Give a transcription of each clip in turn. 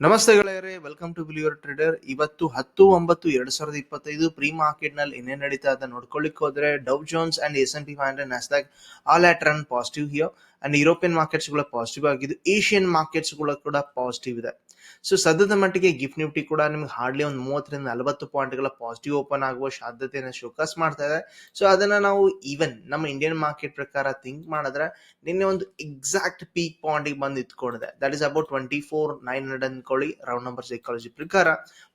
ನಮಸ್ತೆ ಗೆಳೆಯರೇ welcome to ಬಿಲಿಯರ್ trader ಇವತ್ತು ಹತ್ತು ಒಂಬತ್ತು ಎರಡ್ ಸಾವಿರದ ಇಪ್ಪತ್ತೈದು ಪ್ರೀ ಮಾರ್ಕೆಟ್ನಲ್ಲಿ ಏನೇನ್ ನಡೀತಾ ಅಂತ ನೋಡ್ಕೊಳ್ಳಿಕ್ ಹೋದ್ರೆ Dow Jones and S N P five hundred Nasdaq all at run positive here and European markets ಕೂಡ ಪಾಸಿಟಿವ್ ಆಗಿದ್ದು ಏಷ್ಯನ್ ಮಾರ್ಕೆಟ್ಸ್ಗಳು ಕೂಡ ಪಾಸಿಟಿವ್ ಇದೆ. ಸೊ ಸದ್ಯದ ಮಟ್ಟಿಗೆ ಗಿಫ್ಟ್ ನಿಫ್ಟಿ ಕೂಡ ನಿಮ್ಗೆ ಹಾರ್ಡ್ಲಿ ಒಂದು ಮೂವತ್ತರಿಂದ ನಲವತ್ತು ಪಾಯಿಂಟ್ಗಳ ಪಾಸಿಟಿವ್ ಓಪನ್ ಆಗುವ ಸಾಧ್ಯತೆಯನ್ನು ಶೋಕಸ್ ಮಾಡ್ತಾ ಇದೆ. ಸೊ ಅದನ್ನ ನಾವು ಈವನ್ ನಮ್ಮ ಇಂಡಿಯನ್ ಮಾರ್ಕೆಟ್ ಪ್ರಕಾರ ಥಿಂಕ್ ಮಾಡಿದ್ರೆ ನಿನ್ನೆ ಒಂದು ಎಕ್ಸಾಕ್ಟ್ ಪೀಕ್ ಪಾಯಿಂಟ್ ಬಂದು ಇತ್ಕೊಂಡಿದೆ that is about twenty four nine hundred ಅಂದ್ಕೊಳ್ಳಿ ರೌಂಡ್ ನಂಬರ್ ಸೈಕಾಲಜಿ ಪ್ರಕಾರ.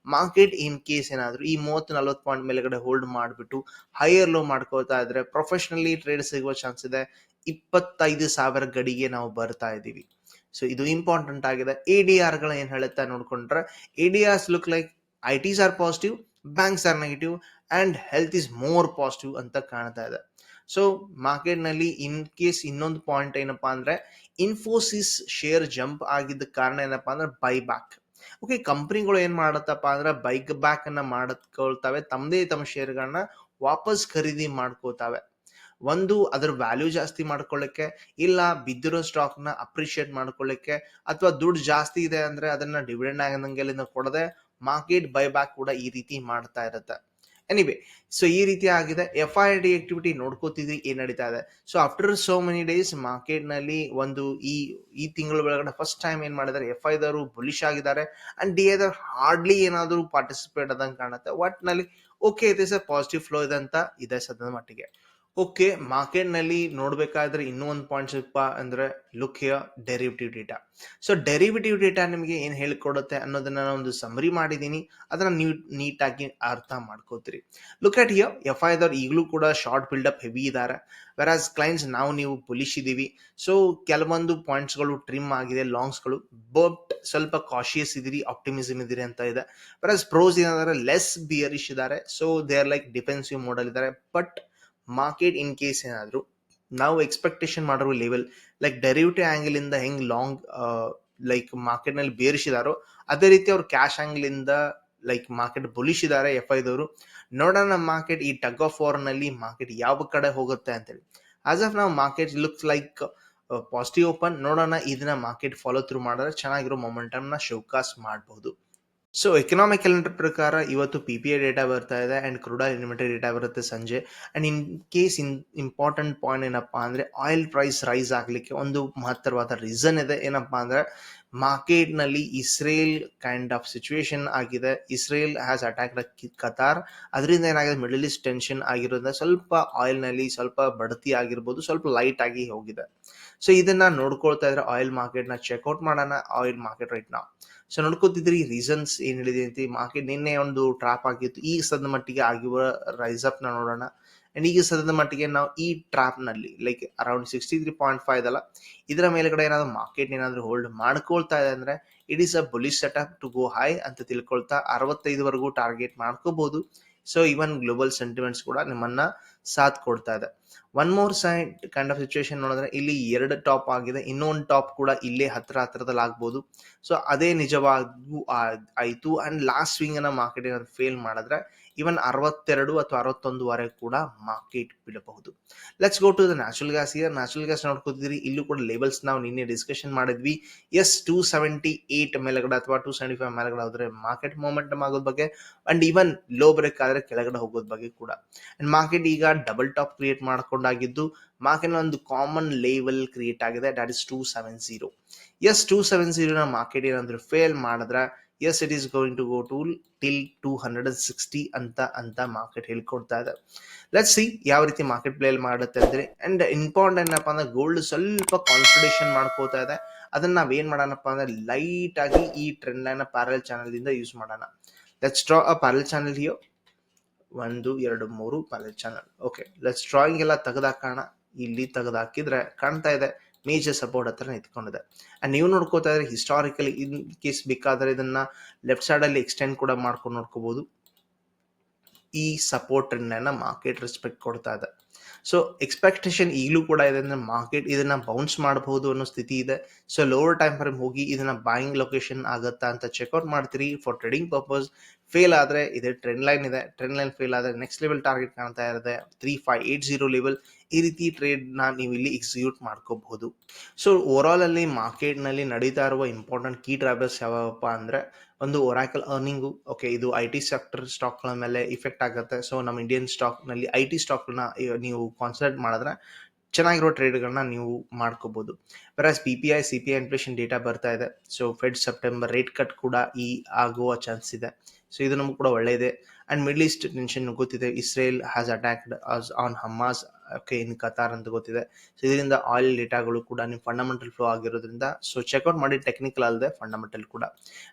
ಮಾರ್ಕೆಟ್ ಇನ್ ಕೇಸ್ ಏನಾದ್ರು ಈ ಮೂವತ್ತು, ನಲವತ್ತು ಪಾಯಿಂಟ್ ಮೇಲೆಗಡೆ ಹೋಲ್ಡ್ ಮಾಡಿಬಿಟ್ಟು ಹೈಯರ್ ಲೋ ಮಾಡ್ಕೋತಾ ಇದ್ರೆ ಪ್ರೊಫೆಷನಲಿ ಟ್ರೇಡ್ ಸಿಗುವ ಚಾನ್ಸ್ ಇದೆ. ಇಪ್ಪತ್ತೈದು ಸಾವಿರ ಗಡಿಗೆ ನಾವು ಬರ್ತಾ ಇದ್ದೀವಿ. ಸೊ ಇದು ಇಂಪಾರ್ಟೆಂಟ್ ಆಗಿದೆ. ಎ ಡಿ ಆರ್ ಏನು ಹೇಳುತ್ತಾ ನೋಡ್ಕೊಂಡ್ರೆ A D Rs look like I Ts are positive banks are negative and health is more positive ಅಂತ ಕಾಣ್ತಾ ಇದೆ. ಸೊ ಮಾರ್ಕೆಟ್ನಲ್ಲಿ ಇನ್ ಕೇಸ್ ಇನ್ನೊಂದು ಪಾಯಿಂಟ್ ಏನಪ್ಪಾ ಅಂದ್ರೆ ಇನ್ಫೋಸಿಸ್ ಶೇರ್ ಜಂಪ್ ಆಗಿದ್ದ ಕಾರಣ ಏನಪ್ಪಾ ಅಂದ್ರೆ ಬೈ ಬ್ಯಾಕ್ ಓಕೆ ಕಂಪ್ನಿಗಳು ಏನ್ ಮಾಡತ್ತಪ್ಪ ಅಂದ್ರೆ ಬೈಕ್ ಬ್ಯಾಕ್ ಅನ್ನ ಮಾಡ್ಕೊಳ್ತಾವೆ. ತಮ್ಮದೇ ತಮ್ಮ ಶೇರ್ಗಳನ್ನ ವಾಪಸ್ ಖರೀದಿ ಮಾಡ್ಕೋತಾವೆ ಒಂದು ಅದರ ವ್ಯಾಲ್ಯೂ ಜಾಸ್ತಿ ಮಾಡ್ಕೊಳ್ಳಿಕ್ಕೆ ಇಲ್ಲ ಬಿದ್ದಿರೋ ಸ್ಟಾಕ್ನ ಅಪ್ರಿಶಿಯೇಟ್ ಮಾಡ್ಕೊಳ್ಳಿಕ್ಕೆ ಅಥವಾ ದುಡ್ಡು ಜಾಸ್ತಿ ಇದೆ ಅಂದ್ರೆ ಅದನ್ನ ಡಿವಿಡೆಂಡ್ ಆಗಂಗೆಲ್ಲ ಕೊಡದೆ ಮಾರ್ಕೆಟ್ ಬೈ ಬ್ಯಾಕ್ ಕೂಡ ಈ ರೀತಿ ಮಾಡ್ತಾ ಇರುತ್ತೆ. ಎನಿವೆ ಸೊ ಈ ರೀತಿ ಆಗಿದೆ. ಎಫ್ ಐ ಡಿ ಆಕ್ಟಿವಿಟಿ ನೋಡ್ಕೋತಿದ್ವಿ, ಏನ್ ನಡೀತಾ ಇದೆ. So after so many days ಮಾರ್ಕೆಟ್ನಲ್ಲಿ ಒಂದು ಈ ಈ ತಿಂಗಳ ಒಳಗಡೆ ಫಸ್ಟ್ ಟೈಮ್ ಏನ್ ಮಾಡಿದ್ದಾರೆ ಎಫ್ ಐ ದವರು ಬುಲಿಶ್ ಆಗಿದ್ದಾರೆ. ಅಂಡ್ ಡಿ ಎದರ್ ಹಾರ್ಡ್ಲಿ ಏನಾದರೂ ಪಾರ್ಟಿಸಿಪೇಟ್ ಆದಂಗೆ ಕಾಣುತ್ತೆ. ಒಟ್ನಲ್ಲಿ ಓಕೆ ಇದೆ ಸರ್ ಪಾಸಿಟಿವ್ ಫ್ಲೋ ಇದೆ ಅಂತ ಇದೆ ಸದ್ಯದ ಮಟ್ಟಿಗೆ. ಓಕೆ ಮಾರ್ಕೆಟ್ನಲ್ಲಿ ನೋಡ್ಬೇಕಾದ್ರೆ ಇನ್ನೂ ಒಂದು ಪಾಯಿಂಟ್ ಸ್ವಲ್ಪ ಅಂದ್ರೆ look here derivative data so derivative data ನಿಮಗೆ ಏನ್ ಹೇಳಿಕೊಡುತ್ತೆ ಅನ್ನೋದನ್ನ ನಾನು ಒಂದು ಸಮರಿ ಮಾಡಿದ್ದೀನಿ ಅದನ್ನ ನೀವು ನೀಟಾಗಿ ಅರ್ಥ ಮಾಡ್ಕೋತೀರಿ. Look at here F I ದವ್ರು ಈಗಲೂ ಕೂಡ ಶಾರ್ಟ್ ಬಿಲ್ಡ್ ಅಪ್ ಹೆವಿ ಇದ್ದಾರೆ ಆಸ್ ಕ್ಲೈಂಟ್ಸ್ ನಾವು ನೀವು ಪೊಲಿಶ್ ಇದೀವಿ. ಸೊ ಕೆಲವೊಂದು ಪಾಯಿಂಟ್ಸ್ಗಳು ಟ್ರಿಮ್ ಆಗಿದೆ ಲಾಂಗ್ಸ್ಗಳು. ಬಟ್ ಸ್ವಲ್ಪ ಕಾಶಿಯಸ್ ಇದೀರಿ ಆಪ್ಟಿಮಿಸಮ್ ಇದೀರಿ ಅಂತ ಇದೆ. ವೆರಾಸ್ ಪ್ರೋಸ್ ಏನಾದ್ರೆ ಲೆಸ್ ಬಿಯರಿಶ್ ಇದ್ದಾರೆ so they are like defensive model ಇದ್ದಾರೆ ಬಟ್ ಮಾರ್ಕೆಟ್ ಇನ್ ಕೇಸ್ ಏನಾದರೂ, ನಾವು ಎಕ್ಸ್ಪೆಕ್ಟೇಷನ್ ಮಾಡಿರೋ ಲೆವೆಲ್ ಲೈಕ್ ಡೆರಿವಿಟಿವ್ ಆಂಗಲ್ ಇಂದ ಹೆಂಗ್ ಲಾಂಗ್ ಲೈಕ್ ಮಾರ್ಕೆಟ್ನಲ್ಲಿ ಬೇರಿಸಿದಾರೋ, ಅದೇ ರೀತಿ ಅವ್ರು ಕ್ಯಾಶ್ ಆಂಗಲ್ ಇಂದ ಲೈಕ್ ಮಾರ್ಕೆಟ್ ಬುಲಿಶ್ ಎಫ್ ಐದವರು ನೋಡೋಣ ಮಾರ್ಕೆಟ್ ಈ ಟಗ್ ಆಫ್ ವಾರ್ನಲ್ಲಿ ಮಾರ್ಕೆಟ್ ಯಾವ ಕಡೆ ಹೋಗುತ್ತೆ ಅಂತೇಳಿ. ಆಸ್ ಆಫ್ ನಾವು market looks like positive open ನೋಡೋಣ ಇದನ್ನ ಮಾರ್ಕೆಟ್ ಫಾಲೋ ಥ್ರೂ ಮಾಡಿದ್ರೆ ಚೆನ್ನಾಗಿರೋ ಮೊಮೆಂಟಮ್ನ ಶೋಕಾಸ್ ಮಾಡಬಹುದು ಸೊ ಎಕನಾಮಿಕ್ ಕ್ಯಾಲೆಂಡರ್ ಪ್ರಕಾರ ಇವತ್ತು ಪಿ ಪಿ ಐ ಡೇಟಾ ಬರ್ತಾ ಇದೆ ಅಂಡ್ ಕ್ರೂಡ್ ಇನ್ವೆಂಟರಿ ಡೇಟಾ ಬರುತ್ತೆ ಸಂಜೆ. And in case in important point ಏನಪ್ಪಾ ಅಂದ್ರೆ ಆಯಿಲ್ ಪ್ರೈಸ್ ರೈಸ್ ಆಗಲಿಕ್ಕೆ ಒಂದು ಮಹತ್ತರವಾದ ರೀಸನ್ ಇದೆ. ಏನಪ್ಪಾ ಅಂದ್ರೆ ಮಾರ್ಕೆಟ್ನಲ್ಲಿ ಇಸ್ರೇಲ್ ಕೈಂಡ್ ಆಫ್ ಸಿಚುವೇಶನ್ ಆಗಿದೆ. ಇಸ್ರೇಲ್ ಹ್ಯಾಸ್ ಅಟ್ಯಾಕ್ ಕತಾರ್ ಅದರಿಂದ ಏನಾಗಿದೆ? ಮಿಡಲ್ ಈಸ್ಟ್ ಟೆನ್ಷನ್ ಆಗಿರೋದ್ರಿಂದ ಸ್ವಲ್ಪ ಆಯಿಲ್ನಲ್ಲಿ ಸ್ವಲ್ಪ ಬಡತಿ ಆಗಿರ್ಬೋದು, ಸ್ವಲ್ಪ ಲೈಟ್ ಆಗಿ ಹೋಗಿದೆ. ಸೊ ಇದನ್ನ ನೋಡ್ಕೊಳ್ತಾ ಇದ್ರೆ ಆಯಿಲ್ ಮಾರ್ಕೆಟ್ನ ಚೆಕ್ಔಟ್ ಮಾಡೋಣ ಆಯಿಲ್ ಮಾರ್ಕೆಟ್ ರೈಟ್ ನಾವು ಸೊ ನೋಡ್ಕೋತಿದ್ರಿ ರೀಸನ್ಸ್ ಏನ್ ಹೇಳಿದೆ ಅಂತ ಮಾರ್ಕೆಟ್ ನಿನ್ನೆ ಒಂದು ಟ್ರಾಪ್ ಆಗಿತ್ತು. ಈಗ ಸದ್ದ ಮಟ್ಟಿಗೆ ಆಗಿರುವ ರೈಸ್ ಅಪ್ನ ನೋಡೋಣ. ಅಂಡ್ ಈಗ ಸದ್ಯದ ಮಟ್ಟಿಗೆ ನಾವು ಈ ಟ್ರಾಪ್ನಲ್ಲಿ like around sixty three point five ಅಲ್ಲ ಇದರ ಮೇಲ್ಗಡೆ ಏನಾದ್ರು ಮಾರ್ಕೆಟ್ ಏನಾದ್ರು ಹೋಲ್ಡ್ ಮಾಡ್ಕೊಳ್ತಾ ಇದೆ ಅಂದ್ರೆ it is a bullish up to go high ಅಂತ ತಿಳ್ಕೊಳ್ತಾ ಅರವತ್ತೈದವರೆಗೂ ಟಾರ್ಗೆಟ್ ಮಾಡ್ಕೋಬಹುದು ಸೊ ಇವನ್ ಗ್ಲೋಬಲ್ ಸೆಂಟಿಮೆಂಟ್ಸ್ ಕೂಡ ನಿಮ್ಮನ್ನ ಸಾಥ್ ಕೊಡ್ತಾ ಇದೆ. One more side kind of situation ನೋಡಿದ್ರೆ, ಇಲ್ಲಿ ಎರಡು ಟಾಪ್ ಆಗಿದೆ. ಇನ್ನೊಂದು ಟಾಪ್ ಕೂಡ ಇಲ್ಲೇ ಹತ್ರ ಹತ್ರದಲ್ಲಿ ಆಗ್ಬೋದು. ಸೊ ಅದೇ ನಿಜವಾಗೂ ಆಯಿತು. ಅಂಡ್ ಲಾಸ್ಟ್ ಸ್ವಿಂಗ್ ಅನ್ನ ಮಾರ್ಕೆಟ್ ಏನಾದ್ರು ಫೇಲ್ ಮಾಡಿದ್ರೆ ಇವನ್ ಅರವತ್ತೆರಡು ಅಥವಾ ಅರವತ್ತೊಂದುವರೆಗೆ ಕೂಡ ಮಾರ್ಕೆಟ್ ಬಿಡಬಹುದು let's go to the natural gas ಇದೆ ನ್ಯಾಚುರಲ್ ಗ್ಯಾಸ್ ನೋಡ್ಕೋತಿದ್ರಿ ಇಲ್ಲೂ ಕೂಡ ಲೆವೆಲ್ಸ್ ನಾವು ನಿನ್ನೆ ಡಿಸ್ಕಷನ್ ಮಾಡಿದ್ವಿ. ಎಸ್ ಟೂ ಸೆವೆಂಟಿ ಏಟ್ ಮೇಲೆಗಡೆ ಅಥವಾ ಟೂ ಸೆವೆಂಟಿ ಫೈವ್ ಮೇಲೆಗಡೆ ಹೋದ್ರೆ ಮಾರ್ಕೆಟ್ ಮೂಮೆಂಟ್ ಆಗೋದ್ ಬಗ್ಗೆ ಅಂಡ್ ಈವನ್ ಲೋ ಬ್ರೇಕ್ ಆದ್ರೆ ಕೆಳಗಡೆ ಹೋಗೋದ್ ಬಗ್ಗೆ ಕೂಡ. ಅಂಡ್ ಮಾರ್ಕೆಟ್ ಈಗ ಡಬಲ್ ಟಾಪ್ ಕ್ರಿಯೇಟ್ ಮಾಡ್ಕೊಂಡಾಗಿದ್ದು ಮಾರ್ಕೆಟ್ ಒಂದು ಕಾಮನ್ ಲೆವೆಲ್ ಕ್ರಿಯೇಟ್ ಆಗಿದೆ. That is two seven zero as two seven ಜೀರೋನ market ಏನಾದ್ರು ಫೇಲ್ ಮಾಡಿದ್ರೆ as it is going to go to till two hundred and sixty ಅಂತ ಅಂತ market ಹೇಳ್ಕೊಡ್ತಾ ಇದೆ ಲೆಟ್ ಸಿ ಯಾವ ರೀತಿ ಮಾರ್ಕೆಟ್ ಪ್ಲೇ ಮಾಡುತ್ತೆ ಅಂದ್ರೆ ಅಂಡ್ ಇಂಪಾರ್ಟೆಂಟ್ ಏನಪ್ಪ ಅಂದ್ರೆ ಗೋಲ್ಡ್ ಸ್ವಲ್ಪ ಕಾನ್ಫಿಡೇಷನ್ ಮಾಡ್ಕೋತಾ ಇದೆ. ಅದನ್ನ ನಾವ್ ಏನ್ ಮಾಡೋಣಪ್ಪ ಅಂದ್ರೆ ಲೈಟ್ ಆಗಿ ಈ ಟ್ರೆಂಡ್ ಲೈನ್ ಪ್ಯಾರಲ್ ಚಾನಲ್ ಇಂದ ಯೂಸ್ ಮಾಡೋಣ. Let's draw a parallel channel here ಒಂದು, ಎರಡು, ಮೂರು parallel channel okay let's drawing ಎಲ್ಲ ತೆಗೆದಾಕೋಣ. ಇಲ್ಲಿ ತೆಗೆದಾಕಿದ್ರೆ ಕಾಣ್ತಾ ಇದೆ. ಮೇಜರ್ ಸಪೋರ್ಟ್ ಹತ್ರ ನಿಂತ್ಕೊಂಡಿದೆ ಅಂಡ್ ನೀವು ನೋಡ್ಕೋತಾ ಇದ್ರೆ ಹಿಸ್ಟಾರಿಕಲಿ ಇನ್ ಕೇಸ್ ಬೇಕಾದರೆ ಇದನ್ನ ಲೆಫ್ಟ್ ಸೈಡ್ ಅಲ್ಲಿ ಎಕ್ಸ್ಟೆಂಡ್ ಕೂಡ ಮಾಡ್ಕೊಂಡು ನೋಡ್ಕೋಬಹುದು ಈ ಸಪೋರ್ಟ್ ಟ್ರೆಂಡ್ ಮಾರ್ಕೆಟ್ ರೆಸ್ಪೆಕ್ಟ್ ಕೊಡ್ತಾ ಇದೆ. ಸೊ ಎಕ್ಸ್ಪೆಕ್ಟೇಷನ್ ಈಗಲೂ ಕೂಡ ಇದೆ ಅಂದ್ರೆ ಮಾರ್ಕೆಟ್ ಇದನ್ನ ಬೌನ್ಸ್ ಮಾಡಬಹುದು ಅನ್ನೋ ಸ್ಥಿತಿ ಇದೆ. ಸೊ ಲೋವರ್ ಟೈಮ್ ಫ್ರೇಮ್ ಹೋಗಿ ಇದನ್ನ ಬಾಯಿಂಗ್ ಲೊಕೇಶನ್ ಆಗುತ್ತಾ ಅಂತ ಚೆಕ್ಔಟ್ ಮಾಡ್ತೀರಿ. ಫಾರ್ ಟ್ರೇಡಿಂಗ್ ಪರ್ಪಸ್ ಫೇಲ್ ಆದರೆ ಇದೆ ಟ್ರೆಂಡ್ ಲೈನ್ ಇದೆ. ಟ್ರೆಂಡ್ ಲೈನ್ ಫೇಲ್ ಆದರೆ ನೆಕ್ಸ್ಟ್ ಲೆವೆಲ್ ಟಾರ್ಗೆಟ್ ಕಾಣ್ತಾ ಇರುತ್ತೆ. Three five eight zero level ಈ ರೀತಿ ಟ್ರೇಡ್ನ ನೀವು ಇಲ್ಲಿ ಎಕ್ಸಿಕ್ಯೂಟ್ ಮಾಡ್ಕೋಬಹುದು. ಸೊ ಓವರಾಲ್ ಅಲ್ಲಿ ಮಾರ್ಕೆಟ್ನಲ್ಲಿ ನಡೀತಾ ಇರುವ ಇಂಪಾರ್ಟೆಂಟ್ ಕೀ ಡ್ರೈವರ್ಸ್ ಯಾವಪ್ಪ ಅಂದ್ರೆ, ಒಂದು ಒರಾಕಲ್ ಅರ್ನಿಂಗು ಓಕೆ ಇದು ಐ ಟಿ ಸೆಕ್ಟರ್ ಸ್ಟಾಕ್ಗಳ ಮೇಲೆ ಇಫೆಕ್ಟ್ ಆಗುತ್ತೆ. ಸೊ ನಮ್ಮ ಇಂಡಿಯನ್ ಸ್ಟಾಕ್ನಲ್ಲಿ ಐ ಟಿ ಸ್ಟಾಕ್ನ ನೀವು ಕಾನ್ಸಂಟ್ರೇಟ್ ಮಾಡಿದ್ರೆ ಚೆನ್ನಾಗಿರೋ ಟ್ರೇಡ್ಗಳನ್ನ ನೀವು ಮಾಡ್ಕೋಬಹುದು. ಬರಾಸ್ P P I C P I inflation data ಬರ್ತಾ ಇದೆ. So Fed September rate cut ಕೂಡ ಈ ಆಗುವ ಚಾನ್ಸ್ ಇದೆ. ಸೊ ಇದು ನಮಗೂ ಕೂಡ ಒಳ್ಳೆಯದೇ ಅಂಡ್ ಮಿಡ್ಲ್ ಈಸ್ಟ್ ಟೆನ್ಷನ್ ಗೊತ್ತಿದೆ. Israel has attacked on Hamas okay, in Qatar ಅಂತ ಗೊತ್ತಿದೆ. ಸೊ ಇದರಿಂದ ಆಯಿಲ್ ಡೇಟಾಗಳು ಕೂಡ ನಿಮ್ಮ ಫಂಡಮೆಂಟಲ್ ಫ್ಲೋ ಆಗಿರೋದ್ರಿಂದ ಸೊ ಚೆಕ್ಔಟ್ ಮಾಡಿ ಟೆಕ್ನಿಕಲ್ ಅಲ್ಲದೆ ಫಂಡಮೆಂಟಲ್ ಕೂಡ.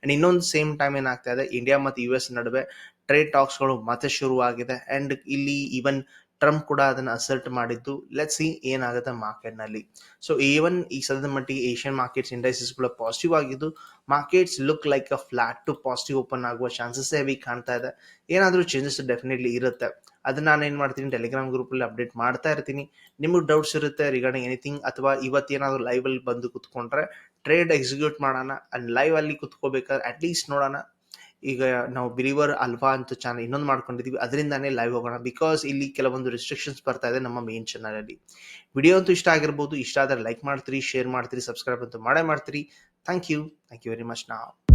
ಅಂಡ್ ಇನ್ನೊಂದು ಸೇಮ್ ಟೈಮ್ ಏನಾಗ್ತಾ ಇದೆ ಇಂಡಿಯಾ ಮತ್ತು ಯು ಎಸ್ ನಡುವೆ ಟ್ರೇಡ್ ಟಾಕ್ಸ್ಗಳು ಮತ್ತೆ ಶುರುವಾಗಿದೆ. ಅಂಡ್ ಇಲ್ಲಿ ಈವನ್ ಟ್ರಂಪ್ ಕೂಡ ಅದನ್ನ ಅಸರ್ಟ್ ಮಾಡಿದ್ದು. ಲೆಟ್ ಸಿ ಏನಾಗುತ್ತೆ ಮಾರ್ಕೆಟ್ನಲ್ಲಿ. ಸೊ ಈವನ್ ಈ ಸದ್ಯದ ಮಟ್ಟಿಗೆ ಏಷ್ಯನ್ ಮಾರ್ಕೆಟ್ಸ್ ಇಂಡೈಸಸ್ ಕೂಡ ಪಾಸಿಟಿವ್ ಆಗಿದ್ದು markets look like a flat to positive open ಆಗುವ ಚಾನ್ಸಸ್ ಹೆವಿ ಕಾಣ್ತಾ ಇದೆ. ಏನಾದರೂ ಚೇಂಜಸ್ ಡೆಫಿನೆಟ್ಲಿ ಇರುತ್ತೆ. ಅದನ್ನ ನಾನು ಏನು ಮಾಡ್ತೀನಿ ಟೆಲಿಗ್ರಾಮ್ ಗ್ರೂಪ್ ಅಲ್ಲಿ ಅಪ್ಡೇಟ್ ಮಾಡ್ತಾ ಇರ್ತೀನಿ. ನಿಮಗೆ ಡೌಟ್ಸ್ ಇರುತ್ತೆ ರಿಗಾರ್ಡಿಂಗ್ ಎನಿಥಿಂಗ್ ಅಥವಾ ಇವತ್ತೇನಾದ್ರೂ ಲೈವ್ ಅಲ್ಲಿ ಬಂದು ಕುತ್ಕೊಂಡ್ರೆ ಟ್ರೇಡ್ ಎಕ್ಸಿಕ್ಯೂಟ್ ಮಾಡೋಣ. ಅಂಡ್ ಲೈವ್ ಅಲ್ಲಿ ಕುತ್ಕೋಬೇಕಾದ್ರೆ ಅಟ್ಲೀಸ್ಟ್ ನೋಡೋಣ. ಈಗ ನಾವು ಬಿಲಿವರ್ ಅಲ್ವಾ ಅಂತ ಚಾನಲ್ ಇನ್ನೊಂದು ಮಾಡ್ಕೊಂಡಿದೀವಿ, ಅದರಿಂದಾನೇ ಲೈವ್ ಹೋಗೋಣ. ಬಿಕಾಸ್ ಇಲ್ಲಿ ಕೆಲವೊಂದು ರೆಸ್ಟ್ರಿಕ್ಷನ್ಸ್ ಬರ್ತಾ ಇದೆ ನಮ್ಮ ಮೇನ್ ಚಾನಲ್ ಅಲ್ಲಿ. ವಿಡಿಯೋ ಅಂತೂ ಇಷ್ಟ ಆಗಿರ್ಬೋದು. ಇಷ್ಟ ಆದರೆ ಲೈಕ್ ಮಾಡ್ತೀರಿ ಶೇರ್ ಮಾಡ್ತೀರಿ ಸಬ್ಸ್ಕ್ರೈಬ್ ಅಂತೂ ಮಾಡೇ ಮಾಡ್ತೀರಿ. Thank you thank you very much ನಾವು